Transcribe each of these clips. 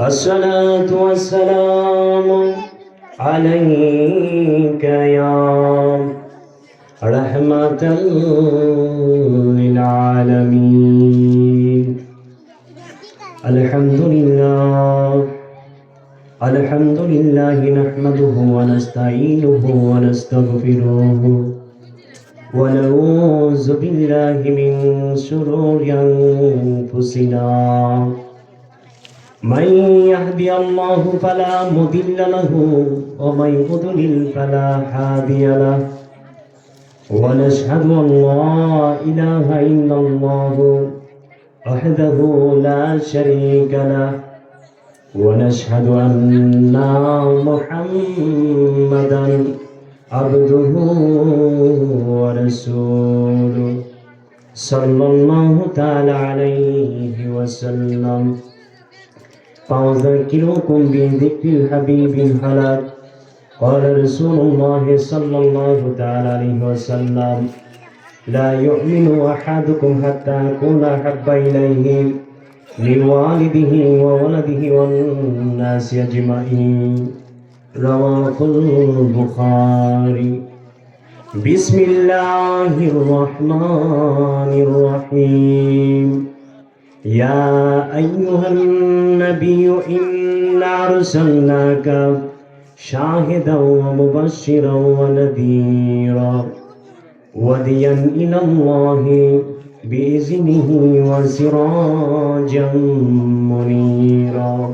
الصلاة والسلام عليك يا رحمة للعالمين. الحمد لله الحمد لله نحمده ونستعينه ونستغفره. ونعوذ بالله من شرور أنفسنا من يهدي الله فلا مضل له ومن يضلل فلا هادي له ونشهد أن لا إله إلا الله وحده لا شريك له ونشهد أن محمدا عبده ورسوله صلى الله تعالى عليه وسلم. فأذكركم بذكر الحبيب الهلاك قال رسول الله صلى الله تعالى عليه وسلم لا يؤمن أحدكم حتى أكون أحب إليه من والده وولده والناس أجمعين. رواه البخاري بسم الله الرحمن الرحيم يا أيها النبي إنا أرسلناك شاهدا ومبشرا ونذيرا وديا إلى الله بإذنه وسراجا منيرا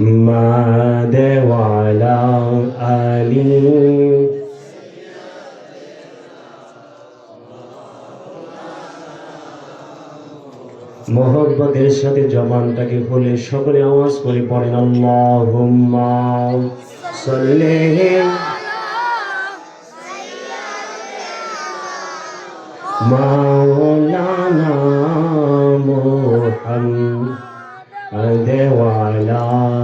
ما وعلى آله মোহব্বতের সাথে জবানটাকে খুলে সকলে আওয়াজ করে পড়েন আল্লাহুম্মা সাল্লি মাওলানা মুহাম্মদ ওয়ালা আলি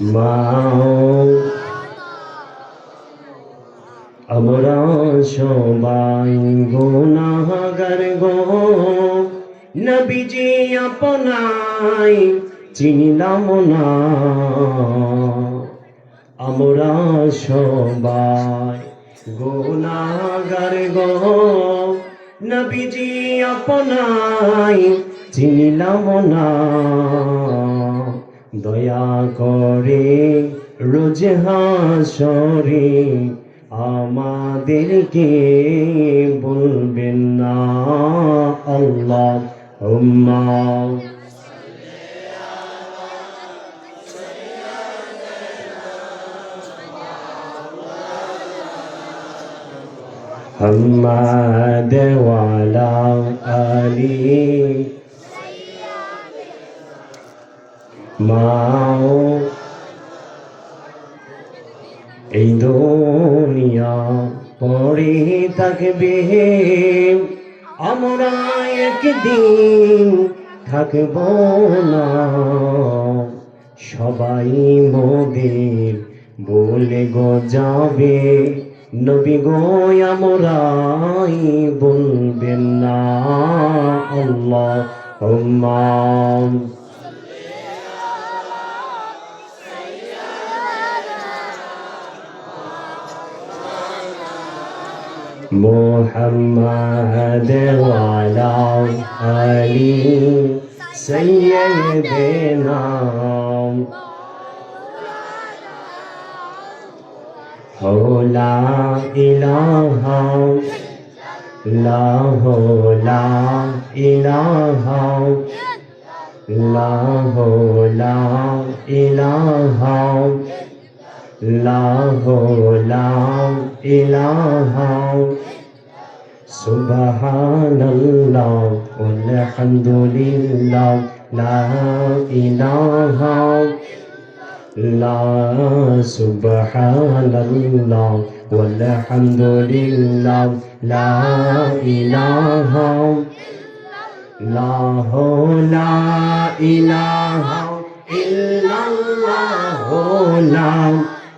মাওলানা আমরা সবাই গুনাহগার গো। নবীজি আপনাই চিনিলাম না। আমরা সবাই গুনাহগার গো। নবীজি আপনাই চিনিলাম না দয়া করে রোজ হাসরে আমাদেরকে বলবেন না আল্লাহ محمد وعلى آله মাও। এই দুনিয়া পড়ে থাকবে। আমরা একদিন থাকব না। সবাই মোদের বলে গো যাবে। নবী গো, আমরাই বলবেন না। আল্লাহ محمد وعلى آل سيدنا هو لا إله لا هو لا إله لا هو لا إله লাহ লা ইলাহা সুবহানাল্লাহ আলহামদুলিল্লাহ লা ইলাহা লা সুবহানাল্লাহ আলহামদুলিল্লাহ লা ইলাহা লাহ লা ইলাহা ইল্লাল্লাহ লা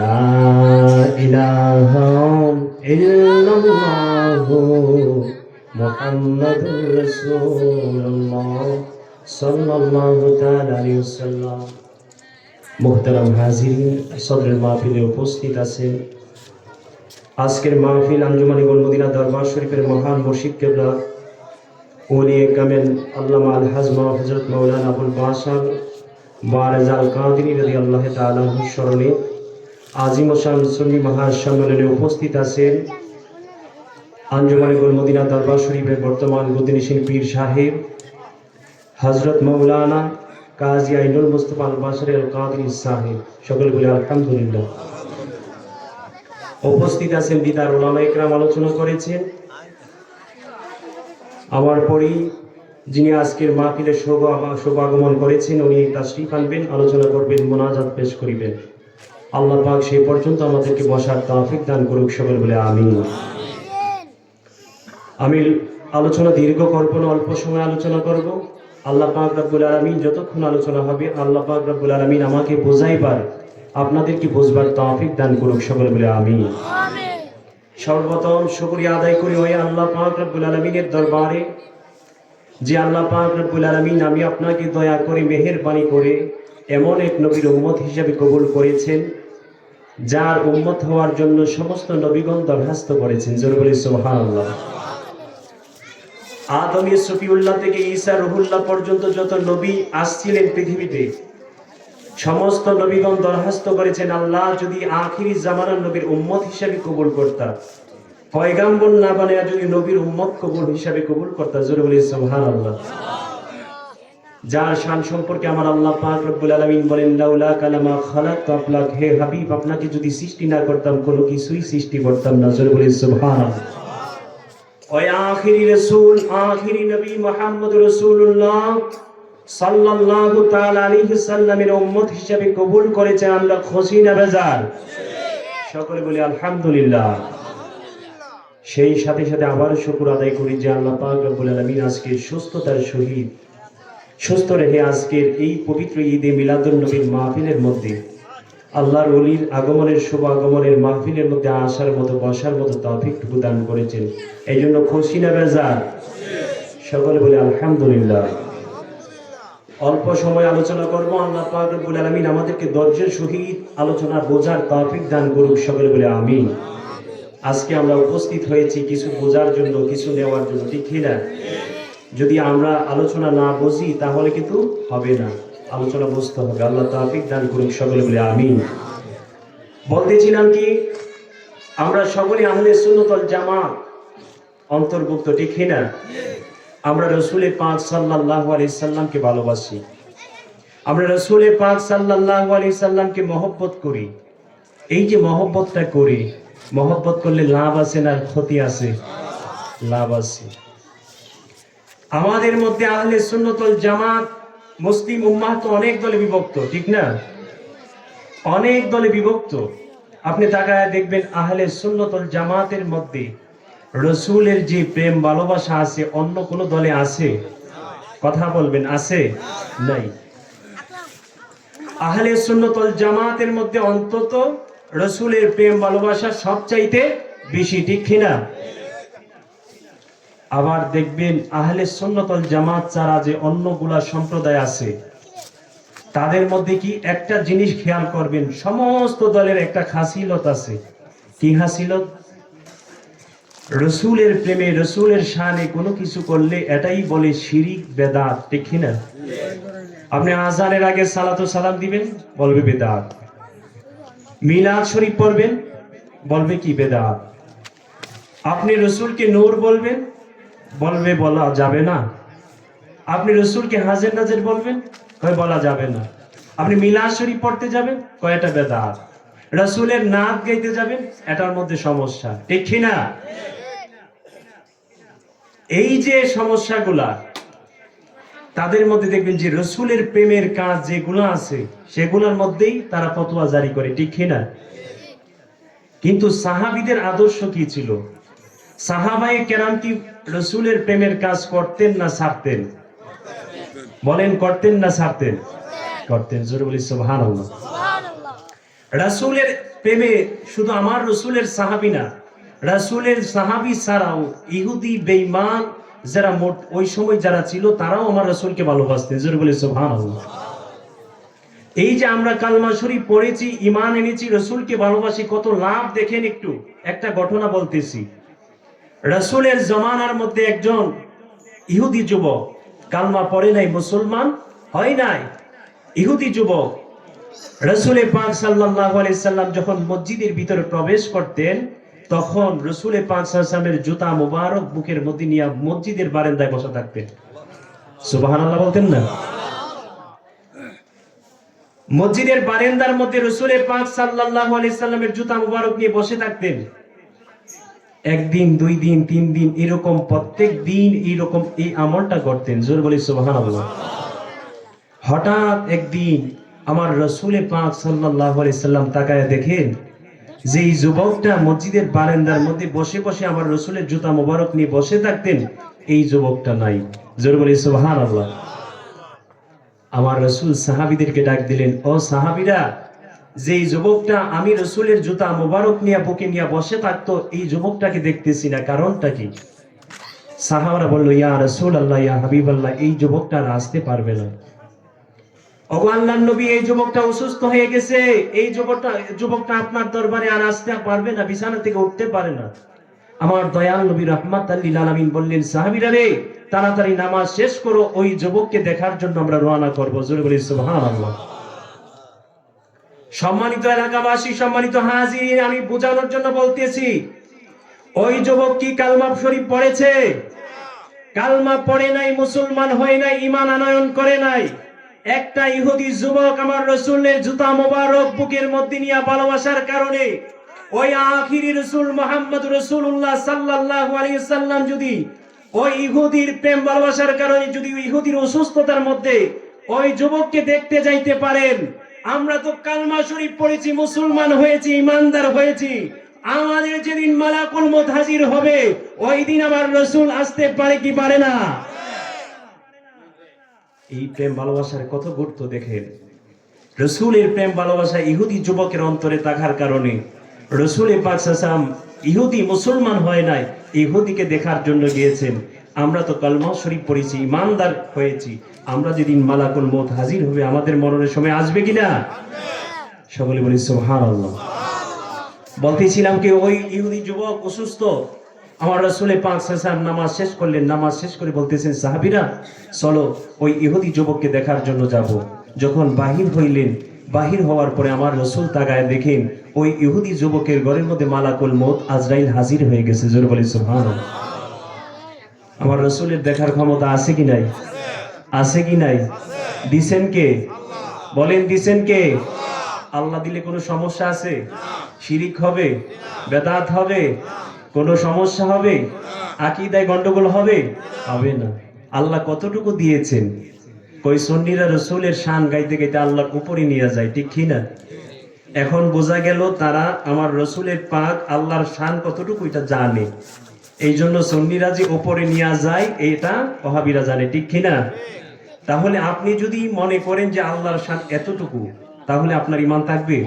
লা ইলাহা ইল্লাল্লাহ মুহাম্মাদুর রাসূলুল্লাহ সাল্লাল্লাহু তাআলা আলাইহি ওয়াসাল্লাম। মুহতারাম হাজিরিন, সদরের মাহফিলে উপস্থিত আছেন আজকের মাহফিল আঞ্জুমানি মদিনা দরবার শরীফের মহান মুর্শিদ কেবলা ওলিয়ে কামেল আল্লামা আল হাজমা হজরত মৌলানা আবুল বাসার বারেজ আল কাদিনী রদি আল্লাহ তালাহ স্মরণে আজিম ওসান সুন্নি মহাসম্মেলনে উপস্থিত আছেন আঞ্জুমানিগুল মদিনা দরবার শরীফের বর্তমান গদিনীসীন পীর সাহেব হজরত মৌলানা কাজী আইনুল মুস্তফা আল আল কাদিনী সাহেব। সকল বলে আলহামদুলিল্লাহ। উপস্থিত আছেন দিদার ওলামা একরাম আলোচনা করেছেন। আমার পরেই যিনি আজকের মাহফিলে শোভা- শোভাগমন করেছেন, উনি তাশরিফ আনবেন, আলোচনা করবেন, মোনাজাত পেশ করিবেন। আল্লাহ পাক সেই পর্যন্ত আমাদেরকে বসার তাফিক দান করুক সকল বলে আমি আমি আলোচনা দীর্ঘ করব না, অল্প সময় আলোচনা করব। আল্লাহ পাক রব্বুল আলমিন যতক্ষণ আলোচনা হবে, আল্লাহ পাক রব্বুল আলমিন আমাকে বোঝাইবার, আপনাদেরকে বুঝবার তাফিক দান করুক সকল বলে আমি সর্বপ্রথম শুকরিয়া আদায় করি ওই আল্লাহ পাক রব্বুল আলমিনের দরবারে, যে আল্লাহ পাক রব্বুল আলমিন আমি আপনাকে দয়া করে মেহেরবানি করে এমন এক নবীর উম্মত হিসাবে কবুল করেছেন, যার উম্মত হওয়ার জন্য সমস্ত নবীগণ দরখাস্ত করেছেন। জোর বলি সোহান আদম সফিউল্লাহ থেকে ঈসা রহুল্লাহ পর্যন্ত যত নবী আসছিলেন পৃথিবীতে, সমস্ত নবীগণ দরখাস্ত করেছেন, আল্লাহ যদি আখিরি জামানার নবীর উম্মত হিসাবে কবুল করতা, পয়গাম্বর না বানায় যদি নবীর উম্মত কবুল হিসাবে কবুল করতা, জোরে বলি সুবহান আল্লাহ যার শান সম্পর্কে আমার আল্লাহ পাক রব্বুল আলামিন বলেন, লাউলা কালামা খালাকতু আফলাক হে হাবিব, আপনাকে যদি সৃষ্টি না করতাম, কোনো কিছুই সৃষ্টি করতাম না। জোরে বলি সুবহান ওই আখিরি রাসূল, আখিরি নবী মুহাম্মদ রাসূলুল্লাহ সাল্লাল্লাহু তাআলা আলাইহি সাল্লামের উম্মত হিসেবে কবুল করেছে আমরা খুশি না বেজার? সকলে বলি, আলহামদুলিল্লাহ। সেই সাথে সাথে আবার শুকর আদায় করি যে আল্লাহ পাক রব্বুল আলামিন আজকে সুস্থতার সহিত সুস্থ রেখে আজকের এই পবিত্র ঈদে মিলাদুন নবীর মাহফিলের মধ্যে, আল্লাহর অলির আগমনের শুভ আগমনের মাহফিলের মধ্যে আসার মতো, বসার মতো তৌফিকটুকু দান করেছেন। এই জন্য খুশি না বেজার? সকলে বলে আলহামদুলিল্লাহ। অল্প সময় আলোচনা করব, আল্লাহ পাক রব্বুল আলামিন আমাদেরকে ধৈর্যের সহিত আলোচনা বোঝার তৌফিক দান করুক, সকলে বলে আমিন। আজকে আমরা উপস্থিত হয়েছি কিছু বোঝার জন্য, কিছু নেওয়ার জন্য, ঠিক না যদি আমরা আলোচনা না বুঝি, তাহলে কিন্তু হবে না। আলোচনা বুঝতে হবে। আল্লাহ তৌফিক দান করুক সকলে বলে আমিন। বলতেছিলাম কি, আমরা সকলে আহলে সুন্নতল জামাত। অন্তর্ভুক্ত, ঠিক না? আমরা রসুলের পাঁচ সাল্লাল্লাহু আলাইহি সাল্লামকে ভালোবাসি। আমরা রসুলের পাঁচ সাল্লাল্লাহু আলাইহি সাল্লামকে মহব্বত করি। এই যে মহব্বতটা করি, মহব্বত করলে লাভ আছে না ক্ষতি আছে? লাভ আছে। আমাদের মধ্যে আহলে সুন্নতল জামাত মুসলিম উম্মাহ তো অনেক দলে বিভক্ত, ঠিক না? অনেক দলে বিভক্ত। আপনি তাকায় দেখবেন আহলে সুন্নতল জামাতের মধ্যে রসুলের যে প্রেম ভালোবাসা আছে, অন্য কোন দলে আছে? কথা বলবেন, আছে? নাই। আহলে সুন্নতল জামাতের মধ্যে অন্তত রসুলের প্রেম ভালোবাসা সবচাইতে বেশি, ঠিক কিনা? আবার দেখবেন আহলে সুন্নতল জামাত ছাড়া যে অন্যগুলা সম্প্রদায় আছে, তাদের মধ্যে কি একটা জিনিস খেয়াল করবেন, সমস্ত দলের একটা খাসিলত আছে। কি হাসিলত রসুলের প্রেমে, রসুলের শানে কোনো কিছু করলে এটাই বলে শিরিক, বেদাত কি না? আপনি আজানের আগে সালাত সালাম দিবেন, বলবে বেদাত। মিলাদ শরীফ পড়বেন, বলবে কি বেদাত? আপনি রসুলকে নূর বলবেন বলবে, বলা যাবে না। আপনি রসুলকে হাজের নাজের বলবেন, কয়, বলা যাবে না। আপনি মিলাদ শরীফ পড়তে যাবেন কয়টা বেদাত। রসুলের নাচ গাইতে যাবেন, এটার মধ্যে সমস্যা। ঠিক না? এই যে সমস্যাগুলা, তাদের মধ্যে দেখবেন যে রসুলের প্রেমের কাজ যেগুলো আছে, সেগুলোর মধ্যেই তারা ফতোয়া জারি করে। ঠিক না? কিন্তু সাহাবিদের আদর্শ কি ছিল? সাহাবাই কেরাম কি রসুলের প্রেমের কাজ করতেন না ছাড়তেন? বলেন করতেন না ছাড়তেন? করতেন জোরে বলি সোহান রাসূলের প্রেমে শুধু আমার রসুলের সাহাবি না রাসূলের সাহাবি ছাড়াও ইহুদি বেঈমান যারা মোট ওই সময় যারা ছিল তারাও আমার রসুলকে ভালোবাসতেন জোরে বলি সোহান এই যে আমরা কালমা শরীফ পড়েছি ইমান এনেছি রসুলকে ভালোবাসি কত লাভ দেখেন একটু। একটা ঘটনা বলতেছি। রসুলের জমানার মধ্যে একজন ইহুদি যুবক, কালমা পড়ে নাই, মুসলমান হয় নাই। ইহুদি যুবক রসুলে সাল্লাম যখন মসজিদের ভিতরে প্রবেশ করতেন, তখন রসুলে জুতা মুবারক বুকের মধ্যে নিয়ে মসজিদের বারান্দায় বসে থাকতেন। সুবহানাল্লাহ বলতেন না? মসজিদের বারান্দার মধ্যে রসুলের পাক সাল্লাল্লাহু আলাইহি সাল্লামের জুতা মুবারক নিয়ে বসে থাকতেন। একদিন, দুই দিন, তিন দিন, এরকম প্রত্যেক দিন এইরকম এই আমলটা করতেন। জোর বলি, সুবহানাল্লাহ। হঠাৎ একদিন আমার রসুলে পাঁচ আলাইহি সাল্লাম তাকায় দেখেন যে এই যুবকটা মসজিদের বারান্দার মধ্যে বসে বসে আমার রসুলের জুতা মোবারক নিয়ে বসে থাকতেন, এই যুবকটা নাই। জোর বলি, সুবহানাল্লাহ। আমার রসুল সাহাবিদেরকে ডাক দিলেন, ও সাহাবিরা যে যুবকটা আমি রসুলের জুতা মোবারক নিয়ে বুকে নিয়ে বসে থাকতো, এই যুবকটাকে দেখতেছি না। কারণটা কি? সাহাবারা বলল, ইয়া রসুল আল্লাহ ইয়া হাবিব আল্লাহ এই যুবকটা আসতে পারবে না। ওগো আল্লাহর নবী, এই যুবকটা অসুস্থ হয়ে গেছে। এই যুবকটা যুবকটা আপনার দরবারে আর আসতে পারবে না, বিছানা থেকে উঠতে পারে না। আমার দয়াল নবী রহমাত আল্লিল আলামিন বললেন, সাহাবীরা রে, তাড়াতাড়ি নামাজ শেষ করো, ওই যুবককে দেখার জন্য আমরা রওনা করব। জোরে বলি, সুবহানাল্লাহ। সম্মানিত এলাকাবাসী, সম্মানিত হাজির, আমি বোঝানোর জন্য বলতেছি, ওই যুবক কি কালমা শরীফ পড়েছে? কালমা পড়ে নাই, মুসলমান হয় নাই ইমান আনয়ন করে নাই। একটা ইহুদি যুবক আমার রসুলের জুতা মোবারক বুকের মধ্যে নিয়ে ভালোবাসার কারণে ওই আখিরি রসুল মোহাম্মদ রসুল্লাহ সাল্লাল্লাহু আলাইহি সাল্লাম যদি ওই ইহুদির প্রেম ভালোবাসার কারণে যদি ইহুদির অসুস্থতার মধ্যে ওই যুবককে দেখতে যাইতে পারেন আমরা তো কালমা শরীফ পড়েছি, মুসলমান হয়েছি, ইমানদার হয়েছি। আমাদের যেদিন মালাকুল মত হাজির হবে ওই দিন আমার রসুল আসতে পারে কি পারে না? এই প্রেম ভালোবাসার কত গুরুত্ব দেখেন। রসুলের প্রেম ভালোবাসা ইহুদি যুবকের অন্তরে থাকার কারণে। রসুল পাকসাম ইহুদি মুসলমান হয় নাই, ইহুদিকে দেখার জন্য গিয়েছেন। আমরা তো কালমা শরীফ পড়েছি, ইমানদার হয়েছি। আমরা যেদিন মালাকুল মত হাজির হবে আমাদের মরণের সময় আসবে কিনা? সকলে বলি সোহান আল্লাহ বলতেছিলাম কি ওই ইহুদি যুবক অসুস্থ আমার রসুলে পাক সাসাম নামাজ শেষ করলেন নামাজ শেষ করে বলতেছেন সাহাবিরা চলো ওই ইহুদি যুবককে দেখার জন্য যাব। যখন বাহির হইলেন বাহির হওয়ার পরে আমার রসুল তাগায় দেখেন ওই ইহুদি যুবকের ঘরের মধ্যে মালাকুল মত আজরাইল হাজির হয়ে গেছে। জোর বলি সুবহান আমার রসুলের দেখার ক্ষমতা আছে কি নাই? আছে কি নাই? দিছেন কে? বলেন দিছেন কে? আল্লাহ। দিলে কোনো সমস্যা আছে? শিরিক হবে? বেদাত হবে? কোনো সমস্যা হবে? আকিদায় গন্ডগোল হবে? হবে না। আল্লাহ কতটুকু দিয়েছেন? কই সন্নিরা রসুলের শান গাইতে গাইতে আল্লাহর উপরে নিয়ে যায় ঠিক কি না? এখন বোঝা গেল তারা আমার রসুলের পাক আল্লাহর শান কতটুকু এটা জানে। এই জন্য সন্নিরা যে উপরে নিয়ে যায়, এটা ওহাবিরা জানে, ঠিক কি না তাহলে আপনি যদি মনে করেন যে আল্লাহর শান এতটুকু, তাহলে আপনার ইমান থাকবে?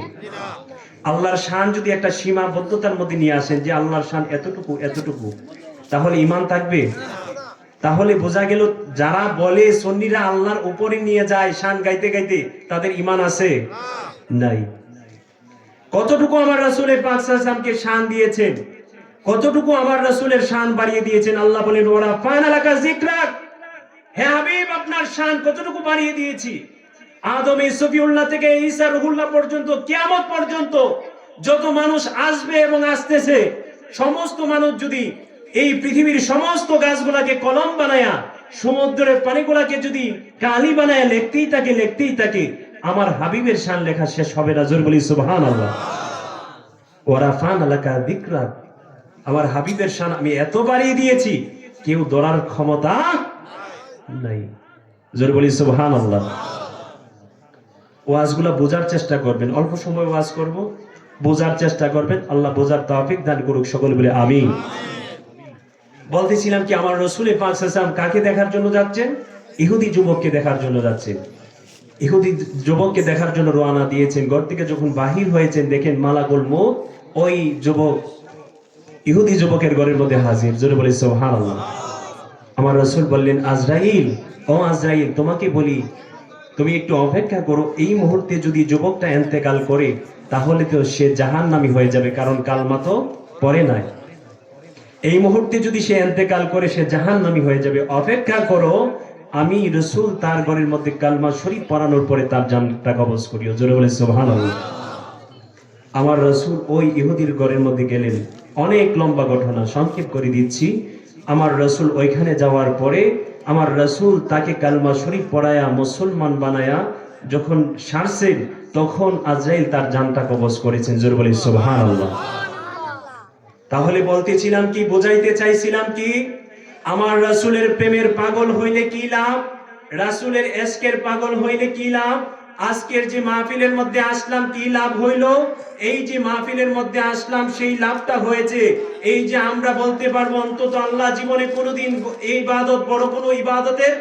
আল্লাহর শান যদি একটা সীমাবদ্ধতার মধ্যে নিয়ে আসেন যে আল্লাহর শান এতটুকু এতটুকু, তাহলে ইমান থাকবে? তাহলে বোঝা গেল যারা বলে সন্নিরা আল্লাহর উপরে নিয়ে যায় শান গাইতে গাইতে, তাদের ইমান আছে? নাই। কতটুকু আমার রাসূলের পাক সাল্লামকে শান দিয়েছেন? কতটুকু আমার রাসূলের শান বাড়িয়ে দিয়েছেন? আল্লাহ বলেন ওরা ফান আলাকা যিকরাক হে হাবিব, আপনার শান কতটুকু বাড়িয়ে দিয়েছি? আদম সফিউল্লাহ থেকে রুহুল্লাহ পর্যন্ত পর্যন্ত যত মানুষ আসবে এবং আসতেছে, সমস্ত মানুষ যদি এই পৃথিবীর সমস্ত গাছগুলাকে কলম বানায়া, সমুদ্রের পানিগুলাকে যদি কালি বানায় লিখতেই থাকে লিখতেই থাকে, আমার হাবিবের শান লেখা শেষ হবে না। জোর বলি সুবহান আল্লাহ ওরাফান আলাকা দিকরা আমার হাবিবের শান আমি এত বাড়িয়ে দিয়েছি, কেউ ধরার ক্ষমতা নাই। জোর বলি সুবহান আল্লাহ ওয়াজগুলা বোঝার চেষ্টা করবেন, অল্প সময় ওয়াজ করব, বোঝার চেষ্টা করবেন, আল্লাহ বোঝার তৌফিক দান করুক সকল বলে আমি বলতেছিলাম কি, আমার রসুলের কাকে দেখার জন্য যাচ্ছেন ইহুদি যুবককে দেখার জন্য যাচ্ছেন ইহুদি যুবককে দেখার জন্য রওনা দিয়েছেন। ঘর থেকে যখন বাহির হয়েছেন, দেখেন মালাকুল মুখ ওই যুবক ইহুদি যুবকের ঘরের মধ্যে হাজির। জোরে বলে, সুবহানাল্লাহ। আমার রসুল বললেন, আজরাইল, ও আজরাইল, তোমাকে বলি, তুমি একটু অপেক্ষা করো। এই মুহূর্তে যদি যুবকটা এন্তেকাল করে, তাহলে তো সে জাহান্নামী হয়ে যাবে, কারণ কালমা তো পরে নাই। এই মুহূর্তে যদি সে এন্তেকাল করে, সে জাহান্নামী হয়ে যাবে। অপেক্ষা করো, আমি রসুল তার ঘরের মধ্যে কালমা শরীফ পড়ানোর পরে তার জানটা কবজ করিও জোরে বলে, সুবহানাল্লাহ। আমার রসুল ওই ইহুদির ঘরের মধ্যে গেলেন। অনেক লম্বা ঘটনা সংক্ষেপ করে দিচ্ছি। আমার রসুল ওইখানে যাওয়ার পরে আমার রসুল তাকে কালমা শরীফ পড়ায়া মুসলমান বানায়া যখন সারছেন তখন আজরাইল তার জানটা কবজ করেছেন। জোর বলি তাহলে বলতেছিলাম কি, বোঝাইতে চাইছিলাম কি, আমার রাসূলের প্রেমের পাগল হইলে কি লাভ? রাসূলের এসকের পাগল হইলে কি লাভ? আজকের যে মাহফিলের মধ্যে আসলাম, কি লাভ হইল? এই যে মাহফিলের মধ্যে আসলাম, সেই লাভটা হয়েছে। এই যে আমরা বলতে পারব, অন্তত আল্লাহ জীবনে কোনোদিন এই ইবাদত, বড় কোনো ইবাদতের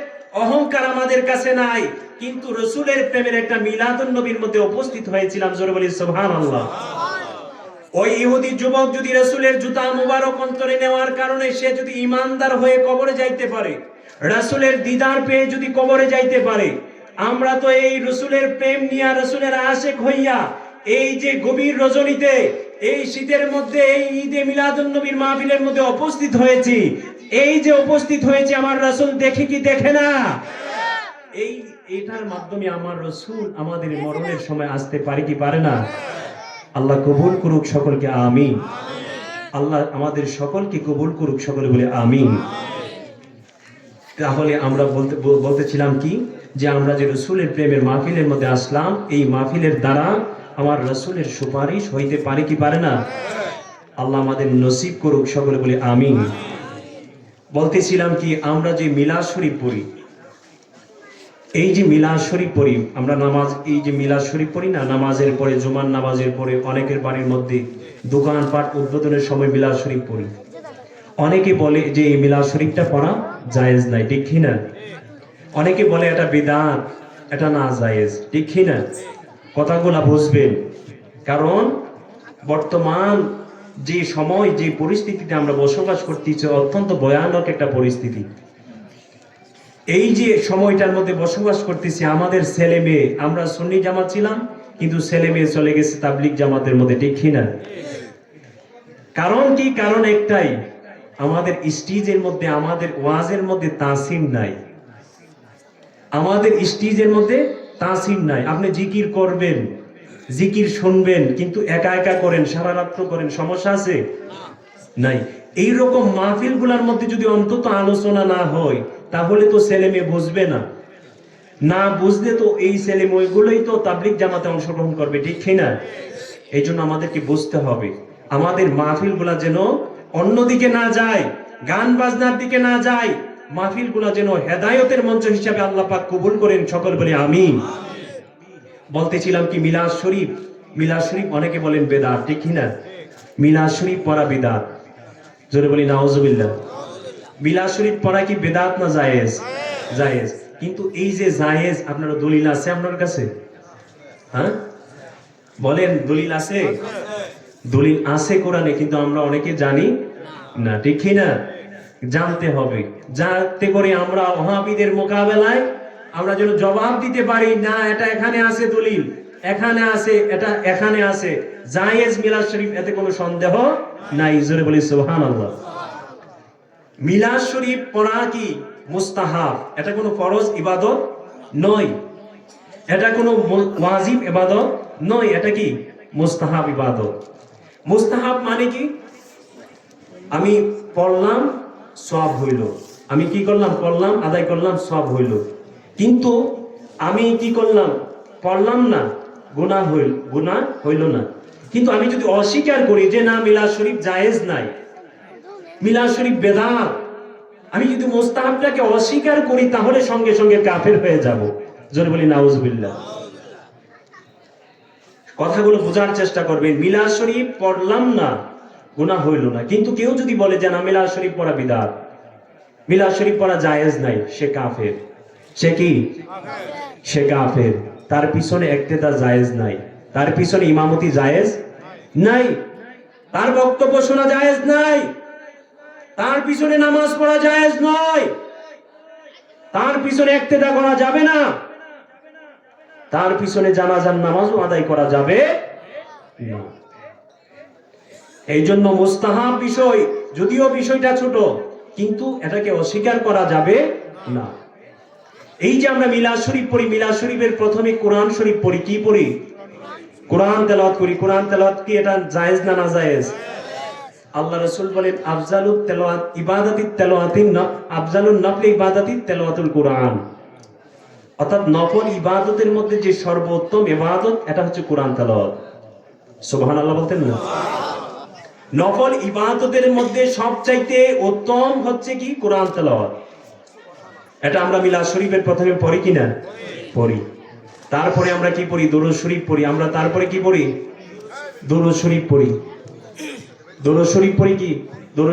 অহংকার আমাদের কাছে নাই। কিন্তু রসুলের প্রেমের একটা মিলাদুন নবীর মধ্যে উপস্থিত হয়েছিলাম, জোরে বলি, সুবহানাল্লাহ। ওই ইহুদি যুবক যদি রসুলের জুতা মুবারক অন্তরে নেওয়ার কারণে সে যদি ইমানদার হয়ে কবরে যাইতে পারে, রসুলের দিদার পেয়ে যদি কবরে যাইতে পারে আমরা তো এই রসুলের প্রেম নিয়া রসুলের আশেক হইয়া এই যে গভীর রজনীতে, এই শীতের মধ্যে, এই ঈদে মিলাদুন নবীর মাহফিলের মধ্যে উপস্থিত হয়েছি। এই যে উপস্থিত হয়েছে আমার রসুল দেখে কি দেখে না? এই, এটার মাধ্যমে আমার রসুল আমাদের মরণের সময় আসতে পারে কি পারে না? আল্লাহ কবুল করুক সকলকে, আমিন। আল্লাহ আমাদের সকলকে কবুল করুক সকলে বলে, আমিন। তাহলে আমরা বলতে, বলতেছিলাম কি? যে আমরা যে রসুলের প্রেমের মাহফিলের মধ্যে আসলাম, এই মাহফিলের দ্বারা আমার রসুলের সুপারিশ হইতে পারে কি পারে না? আল্লাহ আমাদের নসিব করুক সকলে বলে আমিন। বলতেছিলাম কি, আমরা যে মিলা শরীফ পড়ি, এই যে মিলাদ শরীফ পড়ি, আমরা নামাজ, এই যে মিলা শরীফ পড়ি না, নামাজের পরে জুমান নামাজের পরে, অনেকের বাড়ির মধ্যে দোকানপাট উদ্বোধনের সময় মিলা শরীফ পড়ি। অনেকে বলে যে এই মিলা শরীফটা পড়া জায়েজ নাই, ঠিক না? অনেকে বলে এটা বিদাত এটা না জায়েজ। ঠিক না? কথাগুলা বুঝবেন। কারণ বর্তমান যে সময়, যে পরিস্থিতিতে আমরা বসবাস করতেছি, অত্যন্ত ভয়ানক একটা পরিস্থিতি। এই যে সময়টার মধ্যে বসবাস করতেছি, আমাদের ছেলে মেয়ে, আমরা সুন্নি জামাত ছিলাম, কিন্তু ছেলে মেয়ে চলে গেছে তাবলিক জামাতের মধ্যে, ঠিক না? কারণ কি? কারণ একটাই, আমাদের স্টিজের মধ্যে, আমাদের ওয়াজের মধ্যে তাসিম নাই। আমাদের স্টিজের মধ্যে তাসিম নাই। আপনি জিকির করবেন, জিকির শুনবেন, কিন্তু একা একা করেন, সারা রাত্র করেন, সমস্যা আছে? নাই। এই রকম মাহফিলগুলার মধ্যে যদি অন্তত আলোচনা না হয়, তাহলে তো ছেলে মেয়ে বুঝবে না। না বুঝলে তো এই ছেলে মেয়েগুলোই তো তাবলিক জামাতে অংশগ্রহণ করবে, ঠিক কি না এই জন্য আমাদেরকে বুঝতে হবে, আমাদের মাহফিলগুলা যেন অন্যদিকে না যায়, গান বাজনার দিকে না যায় মাহফিলগুলা যেন হেদায়তের মঞ্চ হিসাবে আল্লাহ পাক কবুল করেন সকল বলে আমি বলতেছিলাম কি, মিলাদ শরীফ? মিলাদ শরীফ অনেকে বলেন বেদাত, ঠিক না মিলাদ শরীফ পড়া বেদাত। জোরে বলি, নাউজুবিল্লাহ। মিলাদ শরীফ পড়া কি বেদাত না জায়েজ? জায়েজ। কিন্তু এই যে জায়েজ আপনার দলিল আছে আপনার কাছে? হ্যাঁ? বলেন, দলিল আছে? দলিল আছে কোরআনে, কিন্তু আমরা অনেকে জানি না, ঠিক না জানতে হবে। যাতে করে আমরা ওহাবিদের মোকাবেলায় আমরা যেন জবাব দিতে পারি, না, এটা এখানে আছে দলিল, এখানে আছে, এটা এখানে আছে। জায়েজ মিলাদ শরীফ, এতে কোনো সন্দেহ নাই। জোরে বলি, সুবহানাল্লাহ। মিলাদ শরীফ পড়া কি মুস্তাহাব? এটা কোনো ফরজ ইবাদত নয়। এটা কোনো ওয়াজিব ইবাদত নয়। এটা কি মুস্তাহাব ইবাদত? মুস্তাহাব মানে কি? আমি পড়লাম সব হইল। আমি কি করলাম? পড়লাম, আদায় করলাম, সব হইল। কিন্তু আমি কি করলাম? পড়লাম না। গুনাহ হইল গুনাহ হইল না। কিন্তু আমি যদি অস্বীকার করি যে না, মিলাদ শরীফ জায়েজ নাই, মিলাদ শরীফ বেদাত, আমি যদি মোস্তাহাবটাকে অস্বীকার করি, তাহলে সঙ্গে সঙ্গে কাফের হয়ে যাব। জোরে বলি, নাউজুবিল্লাহ। কথাগুলো বোঝার চেষ্টা করবেন। মিলা শরীফ পড়লাম না গুনাহ হইল না। কিন্তু কেউ যদি বলে যে, না, মিলাদ শরীফ পড়া বিদাত। মিলাদ শরীফ পড়া জায়েজ নাই। সে কাফের। সে কি? সে কাফের। তার পিছনে একতেদা জায়েজ নাই। তার পিছনে ইমামতি জায়েজ নাই। তার বক্তব্য শোনা জায়েজ নাই। তার পিছনে নামাজ পড়া জায়েজ নয়। তার পিছনে একতেদা করা যাবে না। তার পিছনে জানাজার নামাজও আদায় করা যাবে না। এই জন্য মুস্তাহাব বিষয়, যদিও বিষয়টা ছোট, কিন্তু এটাকে অস্বীকার করা যাবে না। এই যে আমরা মিলাদ শরীফ পড়ি, মিলাদ শরীফের প্রথমে কোরআন শরীফ পড়ি, কি পড়ি? কোরআন তেলাওয়াত করি, কোরআন তেলাওয়াত কি এটা জায়েজ না না জায়েজ আল্লাহ রাসূল বলেন, আফজালুত তেলাওয়াত ইবাদাতি তেলাওয়াতিন না, আফজালুন নফল ইবাদাতি তেলাওয়াতুল কোরআন। অর্থাৎ নফল ইবাদতের মধ্যে যে সর্বোত্তম ইবাদত, এটা হচ্ছে কোরআন তেলাওয়াত। সুবহানাল্লাহ বলতেন না? নফল ইবাদতের মধ্যে সবচাইতে উত্তম হচ্ছে কি? কোরআন তেলাওয়াত। এটা আমরা মিলাদ শরীফের প্রথমে পড়ি কিনা? পড়ি। তারপরে আমরা কি পড়ি? দরুদ শরীফ পড়ি। আমরা তারপরে কি পড়ি? দরুদ শরীফ পড়ি। দরুদ শরীফ পড়ি কি?